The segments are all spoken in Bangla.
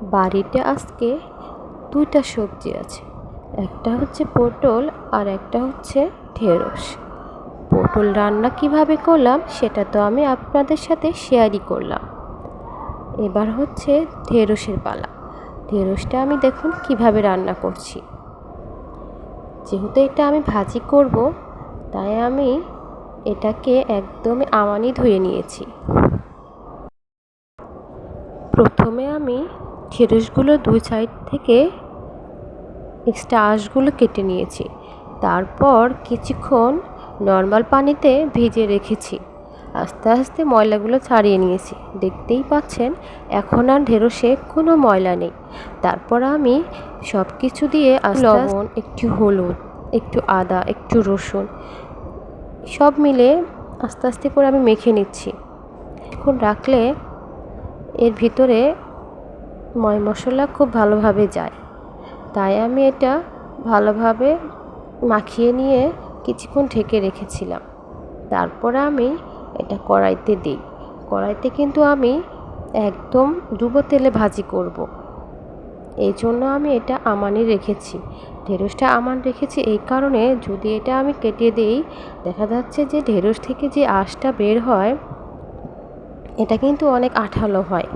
বাড়িতে আজকে দুইটা সবজি আছে। একটা হচ্ছে পটল আর একটা হচ্ছে ঢেঁড়স। পটল রান্না কীভাবে করলাম সেটা তো আমি আপনাদের সাথে শেয়ারই করলাম। এবার হচ্ছে ঢেঁড়সের পালা। ঢেঁড়সটা আমি দেখুন কীভাবে রান্না করছি। যেহেতু এটা আমি ভাজি করব, তাই আমি এটাকে একদমই আমানি ধুয়ে নিয়েছি। প্রথমে আমি ঢেঁড়সগুলো দুই সাইড থেকে এক্সট্রা আঁশগুলো কেটে নিয়েছি। তারপর কিছুক্ষণ নর্মাল পানিতে ভিজিয়ে রেখেছি। আস্তে আস্তে ময়লাগুলো ছাড়িয়ে নিয়েছি। দেখতেই পাচ্ছেন, এখন আর ঢেঁড়সে কোনো ময়লা নেই। তারপর আমি সব কিছু দিয়ে লবণ, একটু হলুদ, একটু আদা, একটু রসুন, সব মিলে আস্তে আস্তে করে আমি মেখে নিচ্ছি। এখন রাখলে এর ভিতরে ময় মশলা খুব ভালোভাবে যায়। তাই আমি এটা ভালোভাবে মাখিয়ে নিয়ে কিছুক্ষণ ঢেকে রেখেছিলাম। তারপরে আমি এটা কড়াইতে দিই। কড়াইতে কিন্তু আমি একদম ডুবো তেলে ভাজি করব। এই জন্য আমি এটা আমানি রেখেছি। ঢেঁড়সটা আমান রেখেছি এই কারণে যদি এটা আমি কেটে দিই, দেখা যাচ্ছে যে ঢেঁড়স থেকে যে আঁশটা বের হয়, এটা কিন্তু অনেক আঠালো হয়।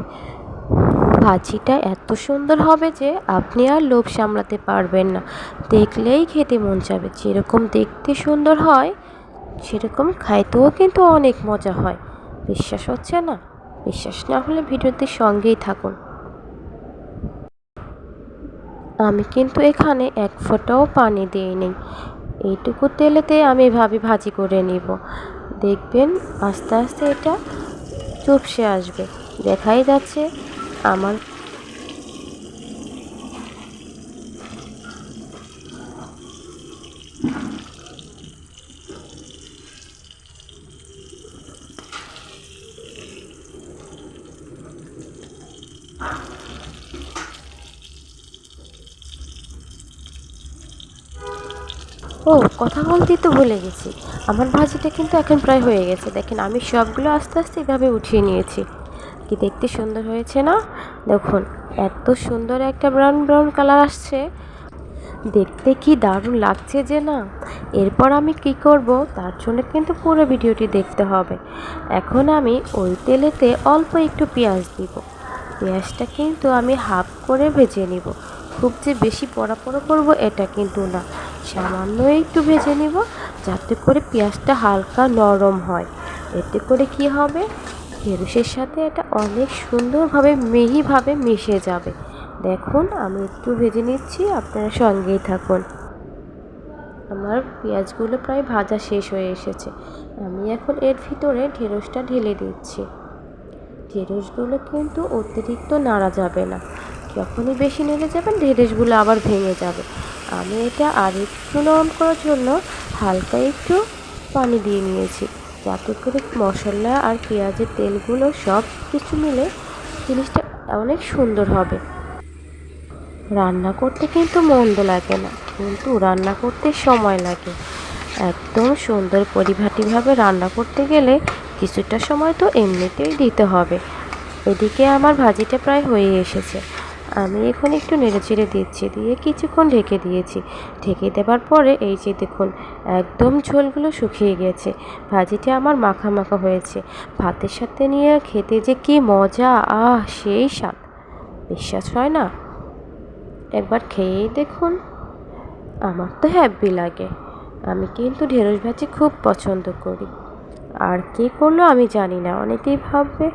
ভাজিটা এত সুন্দর হবে যে আপনি আর লোভ সামলাতে পারবেন না। দেখলেই খেতে মন যাবে যেরকম দেখতে সুন্দর হয়, সেরকম খাইতেও কিন্তু অনেক মজা হয়। বিশ্বাস হচ্ছে না? বিশ্বাস না হলে ভিডিওতে সঙ্গেই থাকুন। আমি কিন্তু এখানে এক ফোঁটাও পানি দিই নেই এইটুকু তেলেতে আমি ভাবি ভাজি করে নিব। দেখবেন আস্তে আস্তে এটা চুপসে আসবে। দেখাই যাচ্ছে আমার। ও, কথা বলতেই তো ভুলে গেছি। আমার ভাজিটা কিন্তু এখন প্রায় হয়ে গেছে। দেখেন, আমি সবগুলো আস্তে আস্তে এভাবে উঠিয়ে নিয়েছি। কি দেখতে সুন্দর হয়েছে না? দেখুন, এত সুন্দর একটা ব্রাউন ব্রাউন কালার আসছে। দেখতে কি দারুণ লাগছে যে না? এরপর আমি কি করব? তার জন্য কিন্তু পুরো ভিডিওটি দেখতে হবে। এখন আমি ওই তেলেতে অল্প একটু পেঁয়াজ দিব। পেঁয়াজটা কিন্তু আমি হাফ করে ভেজে নিব। খুব যে বেশি পড়া পড়া করব এটা কিন্তু না। সামান্য একটু ভেজে নিব, যাতে করে পেঁয়াজটা হালকা নরম হয়। এতে করে কি হবে? ঢেঁড়সের সাথে এটা অনেক সুন্দরভাবে, মিহিভাবে মিশে যাবে। দেখুন, আমি একটু ভেজে নিচ্ছি, আপনারা সঙ্গেই থাকুন। আমার পেঁয়াজগুলো প্রায় ভাজা শেষ হয়ে এসেছে। আমি এখন এর ভিতরে ঢেঁড়সটা ঢেলে দিচ্ছি। ঢেঁড়সগুলো কিন্তু অতিরিক্ত নাড়া যাবে না। যখনই বেশি নেড়ে যাবেন, ঢেঁড়সগুলো আবার ভেঙে যাবে। আমি এটা আর একটু নরম করার জন্য হালকা একটু পানি দিয়ে নিয়েছি। যাতে করে মশলা আর পেঁয়াজের তেলগুলো সব কিছু মিলে জিনিসটা অনেক সুন্দর হবে। রান্না করতে কিন্তু মন্দ লাগে না, কিন্তু রান্না করতে সময় লাগে। একদম সুন্দর পরিপাটিভাবে রান্না করতে গেলে কিছুটা সময় তো এমনিতেই দিতে হবে। এদিকে আমার ভাজিটা প্রায় হয়ে এসেছে। আমি এখন একটু নেড়ে চেড়ে দিচ্ছি, দিয়ে কিছুক্ষণ ঢেকে দিয়েছি। ঢেকে দেওয়ার পরে এই যে দেখুন, একদম ঝোলগুলো শুকিয়ে গেছে। ভাজিটা আমার মাখা মাখা হয়েছে। ভাতের সাথে নিয়ে খেতে যে কি মজা, আহ, সেই স্বাদ। বিশ্বাস হয় না? একবার খেয়েই দেখুন। আমার তো হ্যাপি লাগে। আমি কিন্তু ঢেঁড়স ভাজি খুব পছন্দ করি। আর কে করল আমি জানি না, অনেকেই ভাববে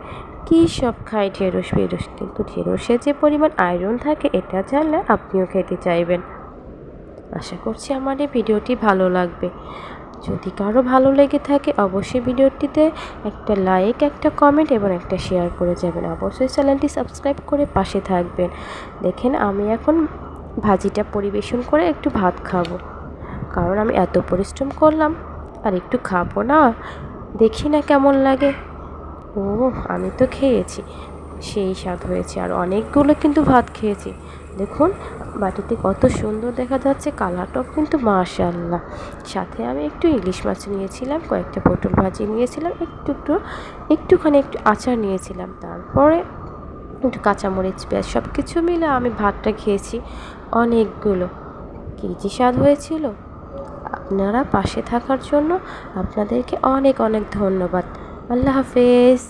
কী সব খায় ঢেঁড়স ফেরস কিন্তু ঢেঁড়সে যে পরিমাণ আয়রন থাকে, এটা জানলে আপনিও খেতে চাইবেন। আশা করছি আমার এই ভিডিওটি ভালো লাগবে। যদি কারও ভালো লেগে থাকে, অবশ্যই ভিডিওটিতে একটা লাইক একটা কমেন্ট এবং একটা শেয়ার করে যাবেন। অবশ্যই চ্যানেলটি সাবস্ক্রাইব করে পাশে থাকবেন। দেখেন, আমি এখন ভাজিটা পরিবেশন করে একটু ভাত খাব। কারণ আমি এত পরিশ্রম করলাম, আর একটু খাব না। দেখি না কেমন লাগে। ও আমি তো খেয়েছি। সেই স্বাদ হয়েছে। আর অনেকগুলো কিন্তু ভাত খেয়েছি। দেখুন, বাটিতে কত সুন্দর দেখা যাচ্ছে। কালারটাও কিন্তু মাশাল্লাহ সাথে আমি একটু ইলিশ মাছ নিয়েছিলাম, কয়েকটা পটল ভাজি নিয়েছিলাম, একটু একটু, একটুখানি একটু আচার নিয়েছিলাম। তারপরে একটু কাঁচামরিচ, পেঁয়াজ সব কিছু মিলে আমি ভাতটা খেয়েছি অনেকগুলো। কী যে স্বাদ হয়েছিল। আপনারা পাশে থাকার জন্য আপনাদেরকে অনেক অনেক ধন্যবাদ। আল্লাহ হাফেজ।